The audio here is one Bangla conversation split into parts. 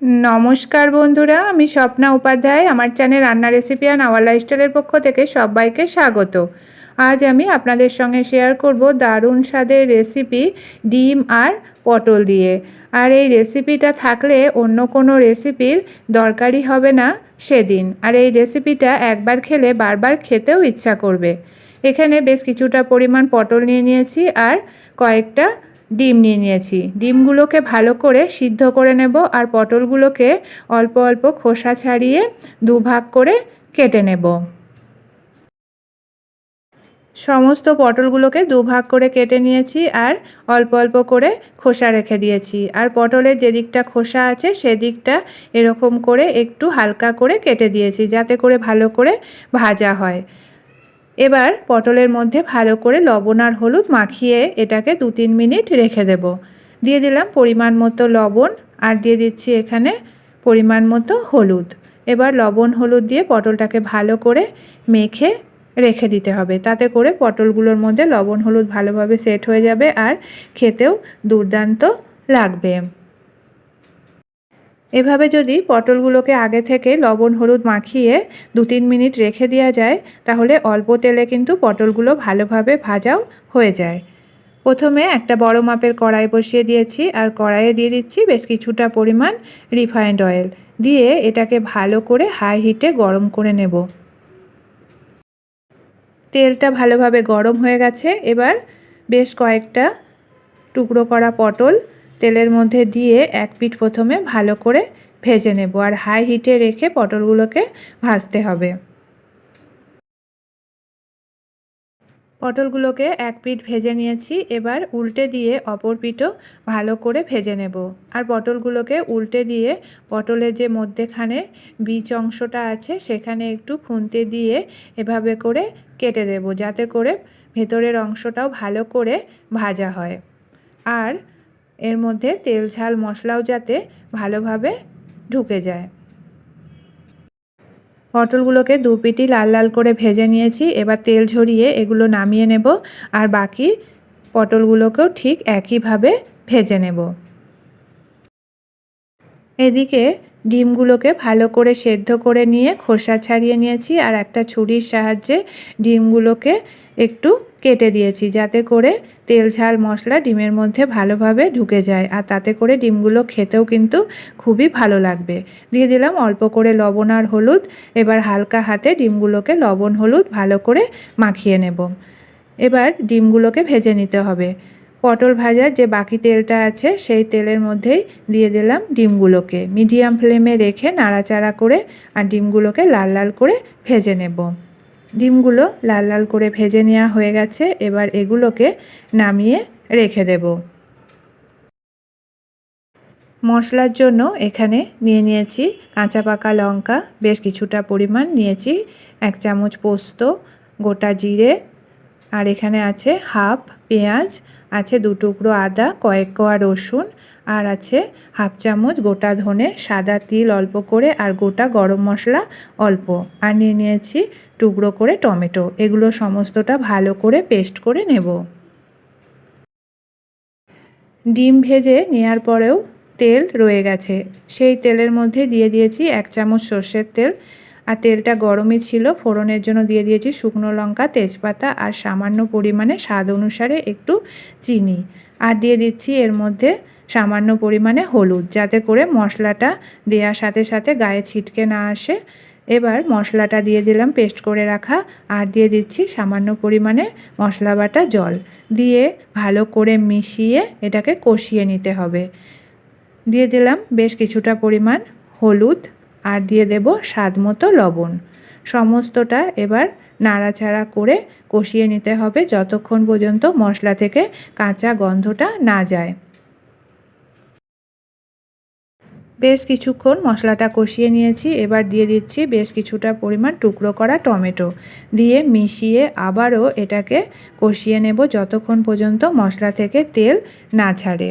নমস্কার বন্ধুরা, আমি স্বপ্না উপাধ্যায়। আমার চ্যানেল রান্না রেসিপি আর আওয়ার লাইফস্টাইলের পক্ষ থেকে সবাইকে স্বাগত। আজ আমি আপনাদের সঙ্গে শেয়ার করব দারুণ স্বাদের রেসিপি ডিম আর পটল দিয়ে। আর এই রেসিপিটা থাকলে অন্য কোনো রেসিপির দরকারই হবে না সেদিন। আর এই রেসিপিটা একবার খেলে বারবার খেতেও ইচ্ছা করবে। এখানে বেশ কিছুটা পরিমাণ পটল নিয়ে নিয়েছি আর কয়েকটা ডিম নিয়ে নিয়েছি। ডিমগুলোকে ভালো করে সিদ্ধ করে নেব আর পটলগুলোকে অল্প অল্প খোসা ছাড়িয়ে দুভাগ করে কেটে নেব। সমস্ত পটলগুলোকে দুভাগ করে কেটে নিয়েছি আর অল্প অল্প করে খোসা রেখে দিয়েছি। আর পটলের যে দিকটা খোসা আছে সেদিকটা এরকম করে একটু হালকা করে কেটে দিয়েছি, যাতে করে ভালো করে ভাজা হয়। এবার পটলের মধ্যে ভালো করে লবণ আর হলুদ মাখিয়ে এটাকে দু তিন মিনিট রেখে দেব। দিয়ে দিলাম পরিমাণ মতো লবণ আর দিয়ে দিচ্ছি এখানে পরিমাণ মতো হলুদ। এবার লবণ হলুদ দিয়ে পটলটাকে ভালো করে মেখে রেখে দিতে হবে। তাতে করে পটলগুলোর মধ্যে লবণ হলুদ ভালোভাবে সেট হয়ে যাবে আর খেতেও দুর্দান্ত লাগবে। এভাবে যদি পটলগুলোকে আগে থেকে লবণ, হলুদ মাখিয়ে দু তিন মিনিট রেখে দেওয়া যায়, তাহলে অল্প তেলে কিন্তু পটলগুলো ভালোভাবে ভাজাও হয়ে যায়। প্রথমে একটা বড় মাপের কড়াই বসিয়ে দিয়েছি, আর কড়াইয়ে দিয়ে দিচ্ছি বেশ কিছুটা পরিমাণ রিফাইন্ড অয়েল। দিয়ে এটাকে ভালো করে হাই হিটে গরম করে নেব। তেলটা ভালোভাবে গরম হয়ে গেছে, এবার বেশ কয়েকটা টুকরো করা পটল তেলের মধ্যে দিয়ে এক পিঠ প্রথমে ভালো করে ভেজে নেব আর হাই হিটে রেখে পটলগুলোকে ভাজতে হবে। পটলগুলোকে এক পিঠ ভেজে নিয়েছি, এবার উল্টে দিয়ে অপর পিঠও ভালো করে ভেজে নেব। আর পটলগুলোকে উল্টে দিয়ে পটলের যে মধ্যেখানে বীজ অংশটা আছে, সেখানে একটু খুন্তে দিয়ে এভাবে করে কেটে দেব, যাতে করে ভেতরের অংশটাও ভালো করে ভাজা হয়। আর এর মধ্যে তেল, ঝাল, মশলাও যাতে ভালোভাবে ঢুকে যায়। পটলগুলোকে দু পিটি লাল লাল করে ভেজে নিয়েছি, এবার তেল ঝরিয়ে এগুলো নামিয়ে নেব, আর বাকি পটলগুলোকেও ঠিক একইভাবে ভেজে নেব। এদিকে ডিমগুলোকে ভালো করে সেদ্ধ করে নিয়ে খোসা ছাড়িয়ে নিয়েছি, আর একটা ছুরির সাহায্যে ডিমগুলোকে একটু কেটে দিয়েছি যাতে করে তেল, ঝাল, মশলা ডিমের মধ্যে ভালোভাবে ঢুকে যায়। আর তাতে করে ডিমগুলো খেতেও কিন্তু খুবই ভালো লাগবে। দিয়ে দিলাম অল্প করে লবণ আর হলুদ। এবার হালকা হাতে ডিমগুলোকে লবণ, হলুদ ভালো করে মাখিয়ে নেব। এবার ডিমগুলোকে ভেজে নিতে হবে। পটল ভাজার যে বাকি তেলটা আছে, সেই তেলের মধ্যেই দিয়ে দিলাম ডিমগুলোকে। মিডিয়াম ফ্লেমে রেখে নাড়াচাড়া করে আর ডিমগুলোকে লাল লাল করে ভেজে নেব। ডিমগুলো লাল লাল করে ভেজে নেওয়া হয়ে গেছে। এবার এগুলোকে নামিয়ে রেখে দেব। মশলার জন্য এখানে নিয়ে নিয়েছি কাঁচা পাকা লঙ্কা, বেশ কিছুটা পরিমাণ নিয়েছি, এক চামচ পোস্ত, গোটা জিরে, আর এখানে আছে হাফ পেঁয়াজ, আছে দু টুকরো আদা, কয়েক কোয়া রসুন আর আছে হাফ চামচ গোটা ধনে সাদা তিল অল্প করে আর গোটা গরম মশলা অল্প। আর নিয়ে নিয়েছি টুকরো করে টমেটো। এগুলো সমস্তটা ভালো করে পেস্ট করে নেব। ডিম ভেজে নেওয়ার পরেও তেল রয়ে গেছে। সেই তেলের মধ্যে দিয়ে দিয়েছি এক চামচ সর্ষের তেল। আর তেলটা গরমই ছিল, ফোড়নের জন্য দিয়ে দিয়েছি শুকনো লঙ্কা, তেজপাতা আর সামান্য পরিমাণে স্বাদ অনুসারে একটু চিনি। আর দিয়ে দিচ্ছি এর মধ্যে সামান্য পরিমাণে হলুদ যাতে করে মশলাটা দেওয়ার সাথে সাথে গায়ে ছিটকে না আসে। এবার মশলাটা দিয়ে দিলাম পেস্ট করে রাখা আর দিয়ে দিচ্ছি সামান্য পরিমাণে মশলা বাটা জল। দিয়ে ভালো করে মিশিয়ে এটাকে কষিয়ে নিতে হবে। দিয়ে দিলাম বেশ কিছুটা পরিমাণ হলুদ আর দিয়ে দেব স্বাদ মতো লবণ। সমস্তটা এবার নাড়াচাড়া করে কষিয়ে নিতে হবে যতক্ষণ পর্যন্ত মশলা থেকে কাঁচা গন্ধটা না যায়। বেশ কিছুক্ষণ মশলাটা কষিয়ে নিয়েছি, এবার দিয়ে দিচ্ছি বেশ কিছুটা পরিমাণ টুকরো করা টমেটো। দিয়ে মিশিয়ে আবারও এটাকে কষিয়ে নেব যতক্ষণ পর্যন্ত মশলা থেকে তেল না ছাড়ে।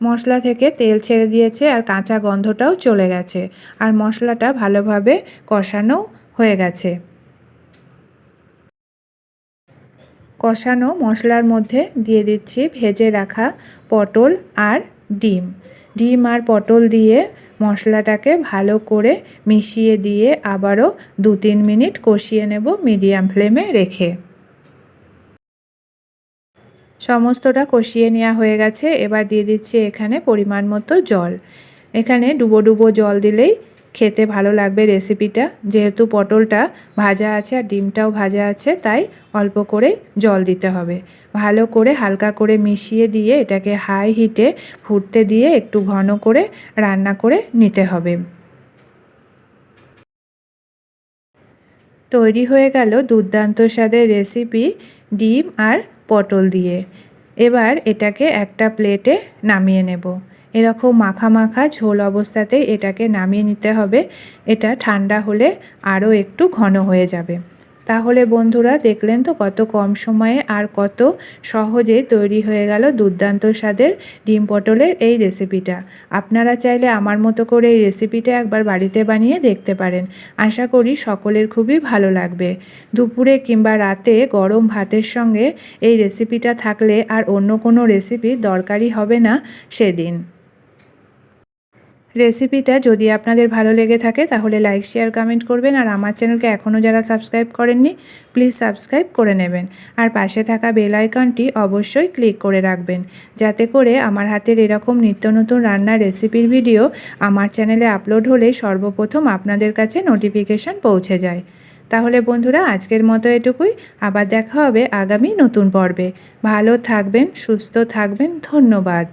মশলা থেকে তেল ছেড়ে দিয়েছে আর কাঁচা গন্ধটাও চলে গেছে আর মশলাটা ভালোভাবে কষানো হয়ে গেছে। কষানো মশলার মধ্যে দিয়ে দিচ্ছি ভেজে রাখা পটল আর ডিম। ডিম আর পটল দিয়ে মশলাটাকে ভালো করে মিশিয়ে দিয়ে আবারও দু তিন মিনিট কষিয়ে নেব মিডিয়াম ফ্লেমে রেখে। সমস্তটা কষিয়ে নেওয়া হয়ে গেছে। এবার দিয়ে দিচ্ছি এখানে পরিমাণ মতো জল। এখানে ডুবো ডুবো জল দিলেই খেতে ভালো লাগবে রেসিপিটা যেহেতু পটলটা ভাজা আছে আর ডিমটাও ভাজা আছে, তাই অল্প করে জল দিতে হবে। ভালো করে হালকা করে মিশিয়ে দিয়ে এটাকে হাই হিটে ফুটতে দিয়ে একটু ঘন করে রান্না করে নিতে হবে। তৈরি হয়ে গেল দুর্দান্ত স্বাদের রেসিপি ডিম আর পটল দিয়ে। এবার এটাকে একটা প্লেটে নামিয়ে নেব। এরকম মাখা মাখা ঝোল অবস্থাতেই এটাকে নামিয়ে নিতে হবে। এটা ঠান্ডা হলে আরও একটু ঘন হয়ে যাবে। তাহলে বন্ধুরা, দেখলেন তো কত কম সময়ে আর কত সহজে তৈরি হয়ে গেল দুর্দান্ত স্বাদের ডিম পটলের এই রেসিপিটা। আপনারা চাইলে আমার মতো করে এই রেসিপিটা একবার বাড়িতে বানিয়ে দেখতে পারেন। আশা করি সকলের খুবই ভালো লাগবে। দুপুরে কিংবা রাতে গরম ভাতের সঙ্গে এই রেসিপিটা থাকলে আর অন্য কোনো রেসিপি দরকারই হবে না সেদিন। রেসিপিটা যদি আপনাদের ভালো লেগে থাকে, তাহলে লাইক শেয়ার কমেন্ট করবেন। আর আমার চ্যানেলকে এখনও যারা সাবস্ক্রাইব করেননি প্লিজ সাবস্ক্রাইব করে নেবেন। আর পাশে থাকা বেল আইকনটি অবশ্যই ক্লিক করে রাখবেন, যাতে করে আমার হাতের এরকম নিত্য নতুন রান্নার রেসিপির ভিডিও আমার চ্যানেলে আপলোড হলে সর্বপ্রথম আপনাদের কাছে নোটিফিকেশান পৌঁছে যায়। তাহলে বন্ধুরা, আজকের মতো এটুকুই। আবার দেখা হবে আগামী নতুন পর্বে। ভালো থাকবেন, সুস্থ থাকবেন। ধন্যবাদ।